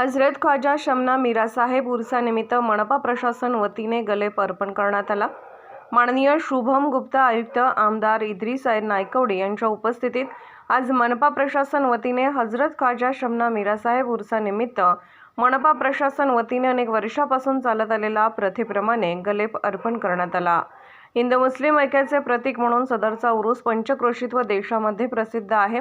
हजरत ख्वाजा शमना मीरासाहेब उर्सानिमित्त मनपा प्रशासन वतीने गलेप अर्पण करण्यात आला. माननीय शुभम गुप्ता आयुक्त आमदार इद्रीसाहेब नायकवडे यांच्या उपस्थितीत आज मनपा प्रशासन वतीने हजरत ख्वाजा शमना मीरासाहेब उर्सानिमित्त मनपा प्रशासन वतीने अनेक वर्षापासून चालत आलेला प्रथेप्रमाणे गलेप अर्पण करण्यात आला. हिंदू मुस्लिम ऐक्याचे प्रतीक म्हणून सदरचा उरूस पंचक्रोशीत व देशामध्ये प्रसिद्ध आहे.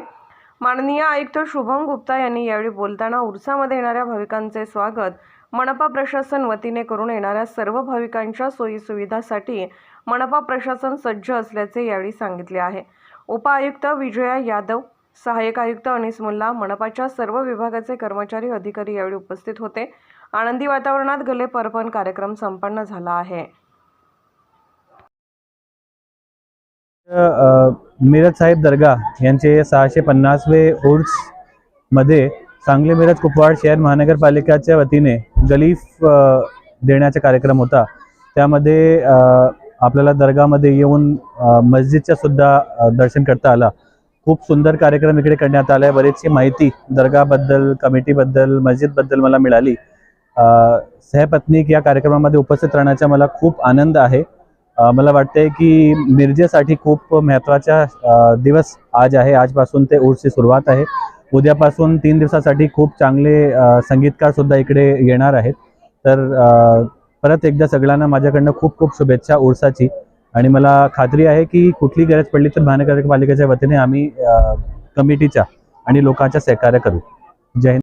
माननीय आयुक्त शुभम गुप्ता यांनी यावेळी बोलताना उर्सामध्ये येणाऱ्या भाविकांचे स्वागत मनपा प्रशासन वतीने करून येणाऱ्या सर्व भाविकांच्या सोयीसुविधासाठी मनपा प्रशासन सज्ज असल्याचे यावेळी सांगितले आहे. उपआयुक्त विजया यादव सहाय्यक आयुक्त अनिस मुल्ला मनपाच्या सर्व विभागाचे कर्मचारी अधिकारी यावेळी उपस्थित होते. आनंदी वातावरणात गले पर्पण कार्यक्रम संपन्न झाला आहे. मिरज साहेब दर्गा यांचे सहाशे पन्नासवे उर्समध्ये सांगली मिरज कुपवाड शहर महानगरपालिकेच्या वतीने गलीफ देण्याचा कार्यक्रम होता. त्यामध्ये आपल्याला दर्गामध्ये येऊन मस्जिदच्या सुद्धा दर्शन करता आला. खूप सुंदर कार्यक्रम इकडे करण्यात आला आहे बरीचशी माहिती दर्गाबद्दल कमिटीबद्दल मस्जिदबद्दल मला मिळाली. सहपत्नीक या कार्यक्रमामध्ये उपस्थित राहण्याचा मला खूप आनंद आहे. मला वाटतंय की मिरजेसाठी खूप महत्त्वाचा दिवस आज आहे. आजपासून ते उर्सची सुरुवात आहे. उद्यापासून तीन दिवसासाठी खूप चांगले संगीतकार सुद्धा इकडे येणार आहेत. तर परत एकदा सगळ्यांना माझ्याकडनं खूप खूप शुभेच्छा ऊर्साची आणि मला खात्री आहे की कुठली गरज पडली तर महानगरपालिकेच्या वतीने आम्ही कमिटीच्या आणि लोकांच्या सहकार्य करू. जय हिंद.